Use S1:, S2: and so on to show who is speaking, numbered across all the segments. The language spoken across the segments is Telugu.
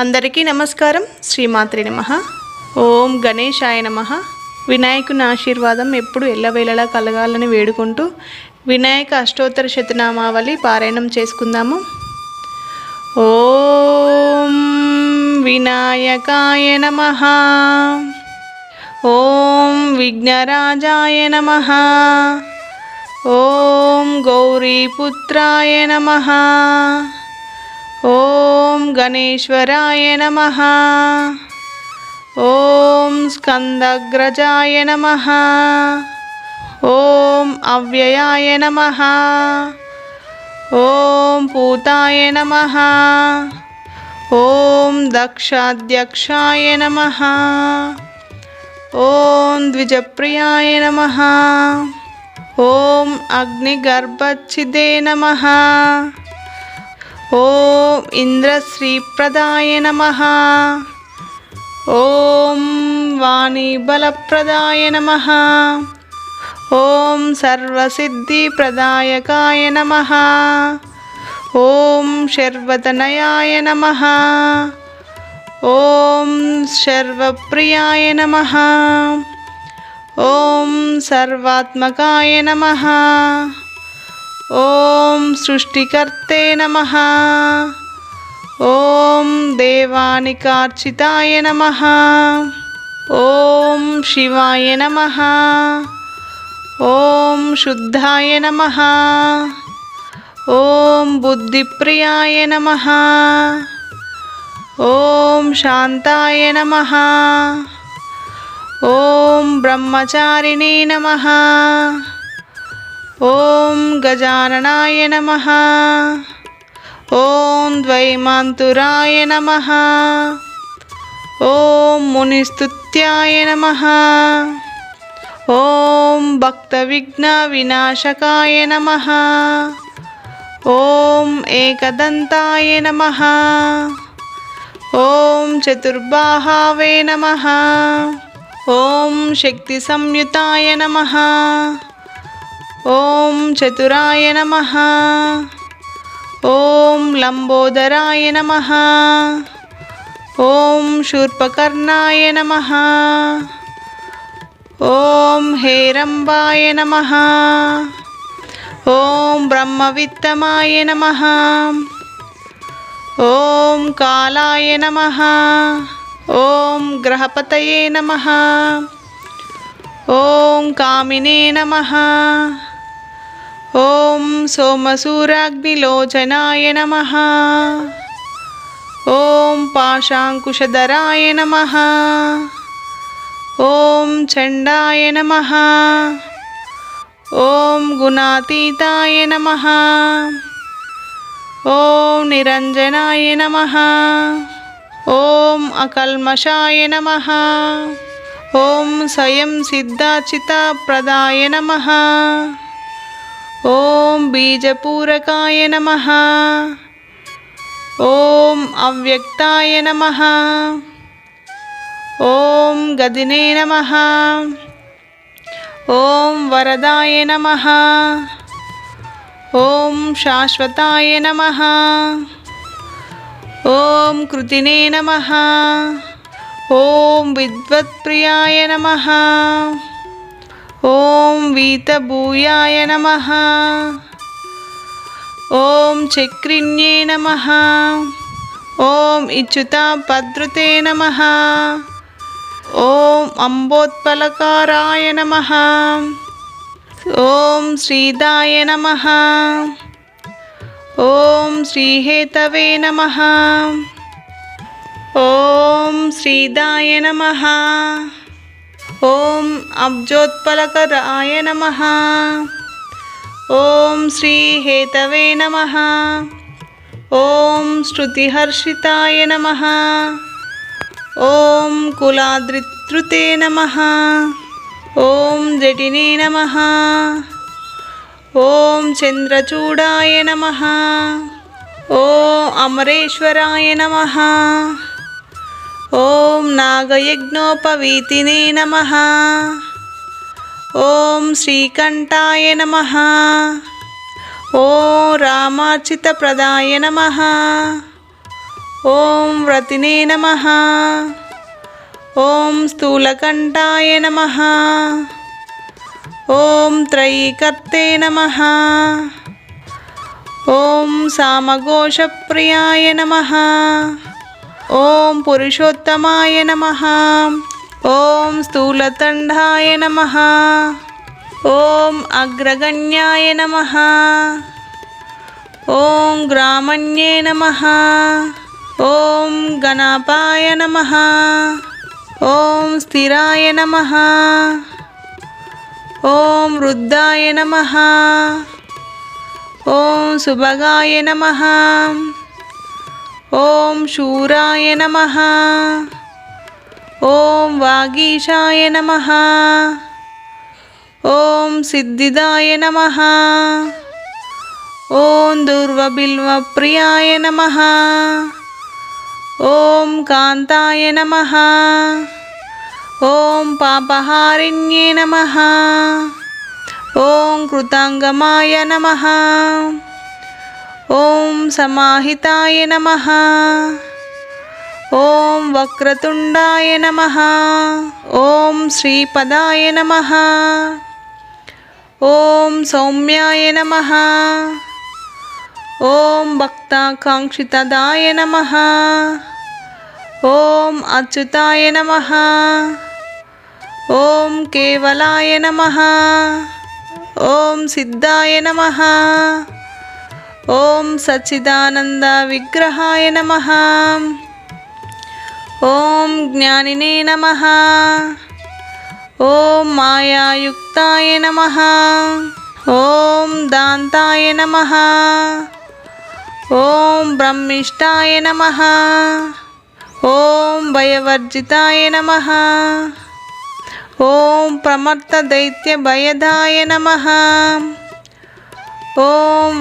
S1: అందరికీ నమస్కారం. శ్రీమాత్రి నమ. ఓం గణేశాయ నమ. వినాయకుని ఆశీర్వాదం ఎప్పుడు ఎల్లవేళలా కలగాలని వేడుకుంటూ వినాయక అష్టోత్తర శతనామావళి పారాయణం చేసుకుందాము. ఓం వినాయకాయ నమ. ఓం విఘ్నరాజాయ నమ. ఓం గౌరీపుత్రాయ నమ. ఓం గణేశ్వరాయ నమ. ఓం స్కందగ్రజాయ నమ. ఓం అవ్యయాయ నమ. ఓం పూతాయ నమ. ఓం దక్షాధ్యక్షాయ నమ. ఓం ద్విజప్రియాయ నమ. ఓం అగ్నిగర్భచ్చిదే నమ. ఓం ఇంద్రశ్రీప్రదాయ నమ. ఓం వాణీబలప్రదాయ నమ. ఓం సర్వసిద్ధిప్రదాయకాయ నమ. ఓం శర్వతనయాయ నమ. ఓం శర్వప్రియాయ నమ. ఓం సర్వాత్మకాయ నమ. ఓం సృష్టికర్తే నమ. ఓం దేవానికార్చితాయ నమ. ఓం శివాయ నమ. ఓం శుద్ధాయ నమ. ఓం బుద్ధిప్రియాయ నమ. ఓం శాంతాయ నమ. ఓం బ్రహ్మచారిణే నమ. ఓం గజాననాయ నమ. ఓం ద్వైమాంతురాయ నమ. ఓం మునిస్తుత్యాయ నమ. ఓం భక్తవిఘ్న వినాశకాయ నమ. ఓం ఏకదంతాయ నమ. ఓం చతుర్బాహావే నమ. ఓం శక్తి సంయుతాయ నమ. ఓం చతురాయ నమ. ఓం లంబోదరాయ నమ. ఓం శూర్పకర్ణాయ నమ. ఓం హేరంబాయ నమ. ఓం బ్రహ్మవిత్తమాయ నమ. ఓం కాలాయ నమ. ఓం గ్రహపతయే నమ. ఓం కామినే నమ. ఓం సోమసూరాగ్నిలోచనాయ నమ. ఓం పాశాంకుశధరాయ నమ. ఓం చండాయ నమ. ఓం గుణాతీతాయ నమ. ఓం నిరంజనాయ నమ. ఓం అకల్మషాయ నమ. ఓం సయం సిద్ధాచిత ప్రదాయ నమ. ఓం బీజపూరకాయ నమ. ఓం అవ్యక్తాయ నమ. ఓం గదినే నమ. ఓం వరదాయ నమ. ఓం శాశ్వతాయ నమ. ఓం కృతినే నమ. ఓం విద్వత్ప్రియాయ నమ. ఓం వీతభూయాయ నమ. ఓం చక్రిణ్యే నమ. ఓం ఇచ్యుతాపద్రుతే నమ. ఓం అంబోత్పలకారాయ నమ. ఓం శ్రీదాయ నమ. ఓం శ్రీహేతవే నమ. ఓం శ్రీదాయ నమ. ఓం అబ్జోత్పలకరాయ నమ. ఓం శ్రీ హేతవే నమ. ఓం శృతిహర్షితాయ నమ. ఓం కులాద్రితృతే నమ. ఓం జటినే నమ. ఓం చంద్రచూడాయ నమ. ఓ అమరేశ్వరాయ నమ. ఓం నాగయజ్ఞోపవీతినే నమ. ఓం శ్రీకంఠాయ నమ. ఓం రామార్చితప్రదాయ నమ. ఓం వ్రతినే నమ. ఓం స్థూలకంఠాయ నమ. ఓం త్రయీకర్తే నమ. ఓం సామఘోషప్రియాయ నమ. ఓం పురుషోత్తమాయ నమ. ఓం స్థూలతండాయ నమ. ఓం అగ్రగణ్యాయ నమ. ఓం గ్రామణ్యే నమ. ఓం గణపాయ నమ. ఓం స్థిరాయ నమ. ఓం వృద్ధాయ నమ. ఓం సుభగాయ నమ. ఓం శూరాయ నమ. ఓం వాగీషాయ నమ. ఓం సిద్ధిదాయ నమ. ఓం దుర్వబిల్వప్రియాయ నమ. ఓం కాంతాయ నమ. ఓం పాపహారిణ్యే నమ. ఓం కృతాంగమాయ నమ. ఓం సమాహితాయ నమ. ఓం వక్రతుండాయ నమ. ఓం శ్రీపదాయ నమ. ఓం సౌమ్యాయ నమ. ఓం భక్తాకాంక్షితదాయ నమ. ఓం అచ్యుతాయ నమ. ఓం కేవలాయ నమ. ఓం సిద్ధాయ నమ. ఓం సచ్చిదానంద విగ్రహాయ నమ. ఓం జ్ఞానినే నమ. ఓం మాయాయుక్తాయ నమ. ఓం దాంతాయ నమ. ఓం బ్రహ్మిష్టాయ నమ. ఓం భయవర్జితాయ నమ. ఓం ప్రమత్త దైత్య భయదాయ నమ.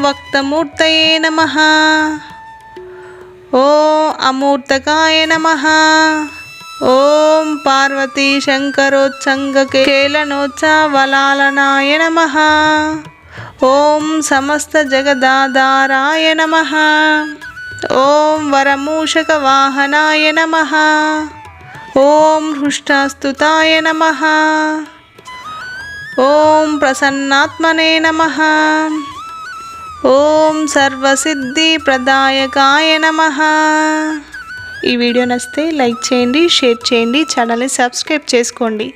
S1: వక్తమూర్తయే నమ ఓం అమూర్తకాయ నమ ఓం పార్వతీ శంకరోత్సంగకేలనోత్సవలాలనాయ నమ ఓం సమస్త జగదాధారాయ నమ ఓం వరమూషక వాహనాయ నమ ఓం హృష్టాస్తుతాయ నమ ఓం ప్రసన్నాత్మనే నమ ఓం సర్వసిద్ధి ప్రదాయకాయ నమ. ఈ వీడియో నచ్చితే లైక్ చేయండి షేర్ చేయండి ఛానల్ని సబ్స్క్రైబ్ చేసుకోండి.